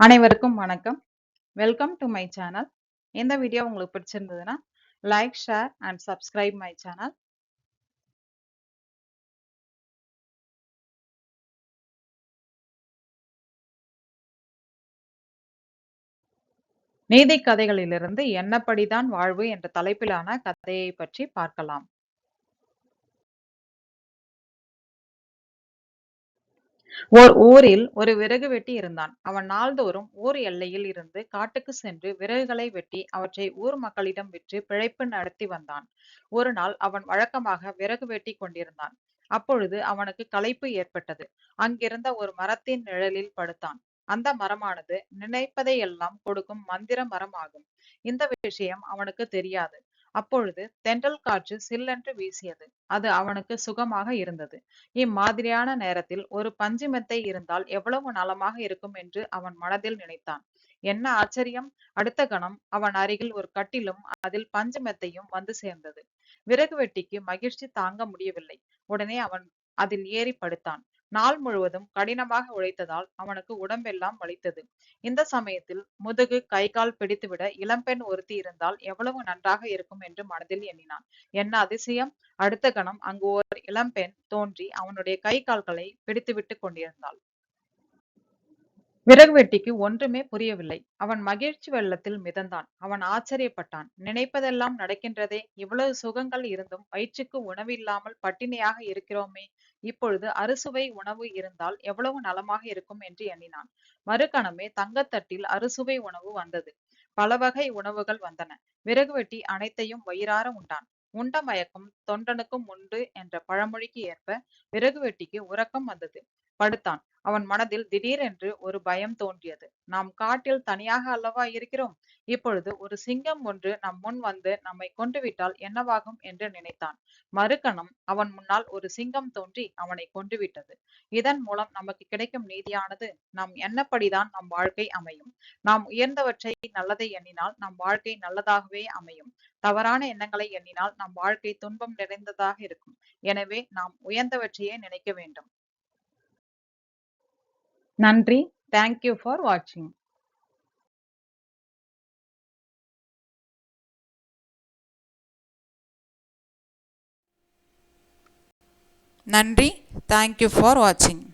அனைவருக்கும் வணக்கம். Welcome to my channel இந்த வீடியோ உங்களுக்கு பிடிச்சிருந்ததுன்னா like share and subscribe my channel நீதி கதைகளிலிருந்து என்னப்படிதான் வாழ்வு என்ற தலைப்பிலான கதையை பற்றி பார்க்கலாம். ஓர் ஊரில் ஒரு விறகு வெட்டி இருந்தான். அவன் நாள்தோறும் ஊர் எல்லையில் இருந்து காட்டுக்கு சென்று விறகுகளை வெட்டி அவற்றை ஊர் மக்களிடம் விற்று பிழைப்பு நடத்தி வந்தான். ஒரு நாள் அவன் வழக்கமாக விறகு வெட்டி கொண்டிருந்தான். அப்பொழுது அவனுக்கு களைப்பு ஏற்பட்டது. அங்கிருந்த ஒரு மரத்தின் நிழலில் படுத்தான். அந்த மரமானது நினைப்பதையெல்லாம் கொடுக்கும் மந்திர மரம் ஆகும். இந்த விஷயம் அவனுக்கு தெரியாது. அப்பொழுது தென்றல் காற்று சில்லென்று வீசியது. அது அவனுக்கு சுகமாக இருந்தது. இம்மாதிரியான நேரத்தில் ஒரு பஞ்சு மெத்தை இருந்தால் எவ்வளவு நலமாக இருக்கும் என்று அவன் மனதில் நினைத்தான். என்ன ஆச்சரியம்! அடுத்த கணம் அவன் அருகில் ஒரு கட்டிலும் அதில் பஞ்சு மெத்தையும் வந்து சேர்ந்தது. விறகு வெட்டிக்கு மகிழ்ச்சி தாங்க முடியவில்லை. உடனே அவன் அதில் ஏறி படுத்தான். நாள் முழுவதும் கடினமாக உழைத்ததால் அவனுக்கு உடம்பெல்லாம் வலித்தது. இந்த சமயத்தில் முதுகு, கை, கால் பிடித்துவிட இளம்பெண் ஒருத்தி இருந்தால் எவ்வளவு நன்றாக இருக்கும் என்று மனதில் எண்ணினான். என்ன அதிசயம்! அடுத்த கணம் அங்கு ஓர் இளம்பெண் தோன்றி அவனுடைய கை, கால்களை பிடித்துவிட்டுக் கொண்டிருந்தாள். விறகு வெட்டிக்கு ஒன்றுமே புரியவில்லை. அவன் மகிழ்ச்சி வெள்ளத்தில் மிதந்தான். அவன் ஆச்சரியப்பட்டான். நினைப்பதெல்லாம் நடக்கின்றதே! இவ்வளவு சுகங்கள் இருந்தும் வயிற்றுக்கு உணவு இல்லாமல் பட்டினியாக இருக்கிறோமே! இப்பொழுது அறுசுவை உணவு இருந்தால் எவ்வளவு நலமாக இருக்கும் என்று எண்ணினான். மறுகணமே தங்கத்தட்டில் அறுசுவை உணவு வந்தது. பல வகை உணவுகள் வந்தன. விறகு வெட்டி அனைத்தையும் வயிறார உண்டான். உண்ட மயக்கம் தொண்டனுக்கும் உண்டு என்ற பழமொழிக்கு ஏற்ப விறகு வெட்டிக்கு உறக்கம் வந்தது. படுத்தான். அவன் மனதில் திடீரென்று ஒரு பயம் தோன்றியது. நாம் காட்டில் தனியாக அல்லவா இருக்கிறோம். இப்பொழுது ஒரு சிங்கம் ஒன்று நம் முன் வந்து நம்மை கொன்றுவிட்டால் என்னவாகும் என்று நினைத்தான். மறுகணம் அவன் முன்னால் ஒரு சிங்கம் தோன்றி அவனை கொண்டுவிட்டது இதன் மூலம் நமக்கு கிடைக்கும் நீதியானது நாம் எண்ணப்படிதான் நம் வாழ்க்கை அமையும். நாம் உயர்ந்தவற்றை நல்லதை எண்ணினால் நம் வாழ்க்கை நல்லதாகவே அமையும். தவறான எண்ணங்களை எண்ணினால் நம் வாழ்க்கை துன்பம் நிறைந்ததாக இருக்கும். எனவே நாம் உயர்ந்தவற்றையே நினைக்க வேண்டும். நன்றி. தேங்க் யூ ஃபார் வாட்சிங். நன்றி தேங்க்யூ ஃபார் வாட்சிங்